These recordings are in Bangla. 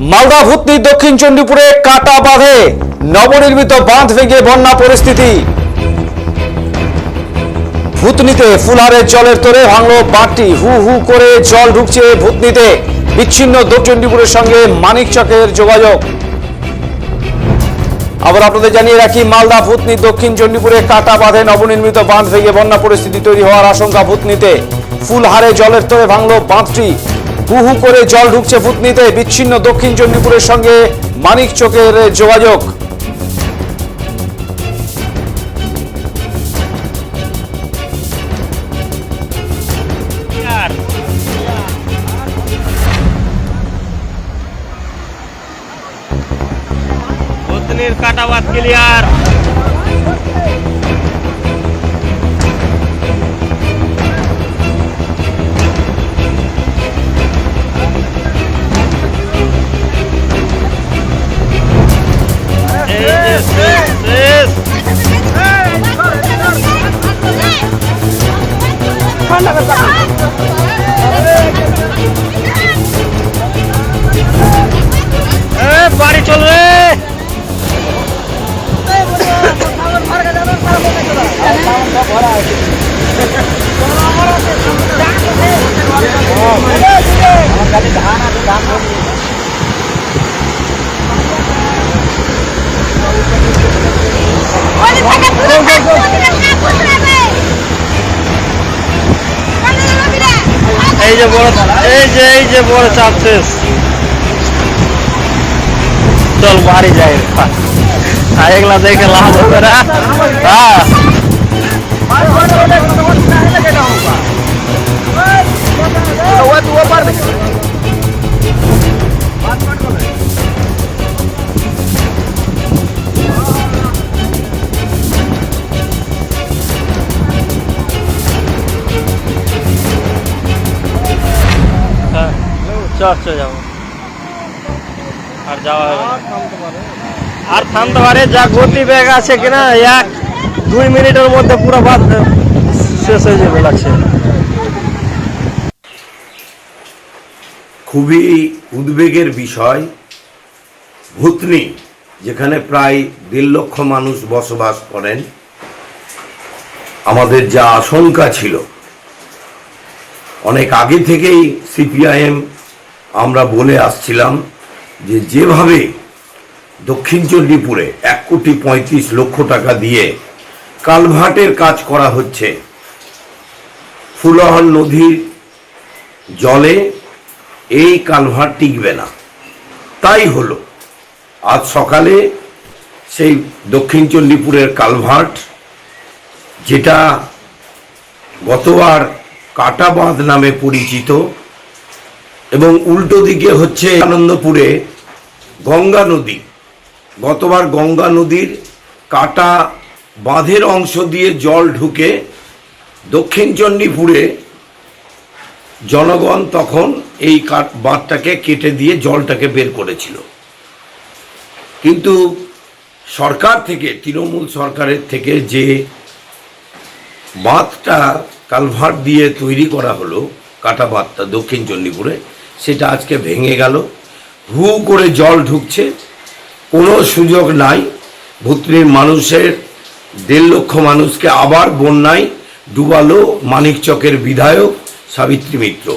মালদা ভূতনি দক্ষিণ চণ্ডীপুরে কাটা বাঁধে নবনির্মিত বাঁধ ভেঙে বন্যা পরিস্থিতি। ভূতনিতে ফুলহারের জলের তোরে ভাঙলো বাঁধটি, হু হু করে জল ঢুকছে ভূতনিতে। বিচ্ছিন্ন দক্ষিণ চণ্ডীপুরের সঙ্গে মানিকচকের যোগাযোগ। আবার আপনাদের জানিয়ে রাখি, মালদা ভূতনি দক্ষিণ চণ্ডীপুরে কাটা বাঁধে নবনির্মিত বাঁধ ভেঙে বন্যা পরিস্থিতি তৈরি হওয়ার আশঙ্কা ভূতনিতে। ফুলহারে জলের তোরে ভাঙলো বাঁধটি। হু হু করে জল ঢুকছে ভূতনিতে বিচ্ছিন্ন দক্ষিণ চণ্ডীপুরের সঙ্গে মানিক চকের যোগাযোগ। কাটাবাদ ক্লিয়ার। এই যে বড় এই যে এই যে বড় চাপ শেষ চল বাড়ি যাই আর এগুলা দেখে লাভ হবে না চল যাব। আর যাওয়া হবে আর থামতে পারে। যা গতি বেগ আছে কিনা এক দুই মিনিটের মধ্যে পুরো বাদ শেষ হয়ে যাবে লাগছে। খুবই উদ্বেগের বিষয় ভূতনি যেখানে প্রায় দেড় লক্ষ মানুষ বসবাস করেন। আমাদের যা আশঙ্কা ছিল অনেক আগে থেকেই সিপিআইএম আমরা বলে আসছিলাম যে যেভাবে দক্ষিণ চণ্ডীপুরে এক কোটি পঁয়ত্রিশ লক্ষ টাকা দিয়ে কালভার্টের কাজ করা হচ্ছে, ফুলহর নদীর জলে এই কালভার্ট টিকবে না। তাই হলো, আজ সকালে সেই দক্ষিণ চণ্ডীপুরের কালভার্ট যেটা গতবার কাটা বাঁধ নামে পরিচিত এবং উল্টো দিকে হচ্ছে আনন্দপুরে গঙ্গা নদী। গতবার গঙ্গা নদীর কাটা বাঁধের অংশ দিয়ে জল ঢুকে দক্ষিণ চণ্ডীপুরে জনগণ তখন এই বাঁধটাকে কেটে দিয়ে জলটাকে বের করেছিল। কিন্তু সরকার থেকে, তৃণমূল সরকারের থেকে যে বাঁধটা কালভার্ট দিয়ে তৈরি করা হলো, কাটা বাঁধটা দক্ষিণ চণ্ডীপুরে সেটা আজকে ভেঙে গেল। হু করে জল ঢুকছে। কোনো সুযোগ নাই। ভুতনির মানুষের দেড় লক্ষ মানুষকে আবার বন্যায় ডুবালো মানিকচকের বিধায়ক সাবিত্রী মিত্র।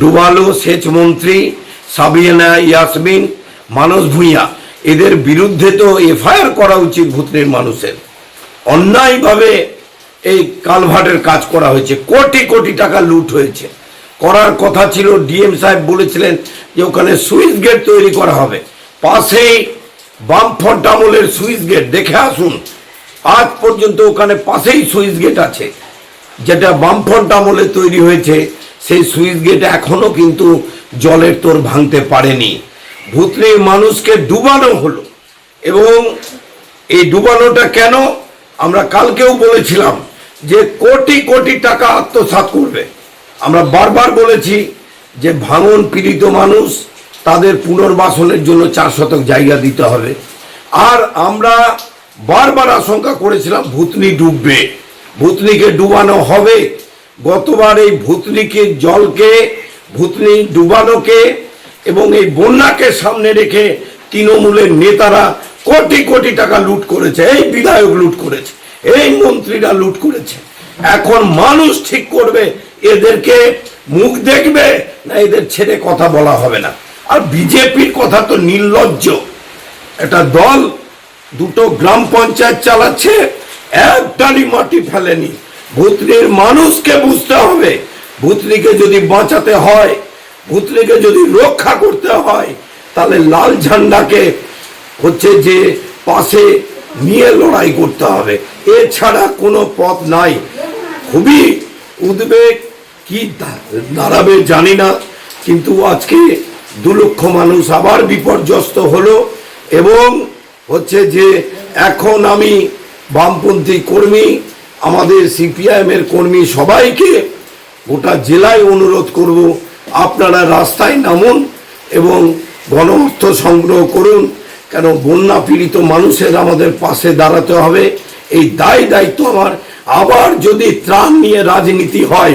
ডুবালো সেচ মন্ত্রী সাবিয়ানা ইয়াসমিন, মানস ভূঁইয়া। এদের বিরুদ্ধে তো এফআইআর করা উচিত ভুতনির মানুষের। অন্যায়ভাবে এই কালভার্টের কাজ করা হয়েছে। কোটি কোটি টাকা লুট হয়েছে। করার কথা ছিল, ডিএম সাহেব বলেছিলেন যে ওখানে সুইচ গেট তৈরি করা হবে। পাশেই বামফ্রন্ট আমলের সুইচ গেট, দেখে আসুন। আজ পর্যন্ত ওখানে পাশেই সুইচ গেট আছে। যেটা বামফ্রন্ট আমলে তৈরি হয়েছে, সেই সুইচ গেট এখনও কিন্তু জলের তোর ভাঙতে পারেনি। ভূতনির মানুষকে ডুবানো হলো। এবং এই ডুবানোটা কেন? আমরা কালকেও বলেছিলাম যে কোটি কোটি টাকা আত্মসাৎ করবে। আমরা বারবার বলেছি যে ভাঙন পীড়িত মানুষ, তাদের পুনর্বাসনের জন্য চার শতক জায়গা দিতে হবে। আর আমরা বারবার আশঙ্কা করেছিলাম ভূতনি ডুববে। ভূতনিকে ডুবানো হবে। গতবার এই ভূতনিকে, জলকে, ভূতনি ডুবানোকে এবং এই বন্যাকে সামনে রেখে তৃণমূলের নেতারা কোটি কোটি টাকা লুট করেছে। এই বিধায়ক লুট করেছে। এই মন্ত্রীরা লুট করেছে। এখন মানুষ ঠিক করবে এদেরকে মুখ দেখবে না এদের ছেড়ে কথা বলা হবে না। আর বিজেপির কথা তো নির্লজ্জ। একটা দল, দুটো গ্রাম পঞ্চায়েত চালাচ্ছে, একটারই মাটি ফেলেনি। ভুতনির মানুষকে বুঝতে হবে। ভুতনিকে যদি বাঁচাতে হয়, ভুতনিকে যদি রক্ষা করতে হয়, তাহলে লাল ঝান্ডাকে হচ্ছে যে পাশে নিয়ে লড়াই করতে হবে। এছাড়া কোনো পথ নাই। খুবই উদ্বেগ কি দাঁড়াবে জানি না, কিন্তু আজকে দু লক্ষ মানুষ আবার বিপর্যস্ত হলো এবং হচ্ছে যে এখন আমি বামপন্থী কর্মী, আমাদের সিপিআইএম এর কর্মী সবাইকে গোটা জেলায় অনুরোধ করব, আপনারা রাস্তায় নামুন এবং গণ অর্থ সংগ্রহ করুন, কেন বন্যা পীড়িত মানুষের আমাদের পাশে দাঁড়াতে হবে। এই দায় দায়িত্ব আমার। আবার যদি ত্রাণ নিয়ে রাজনীতি হয়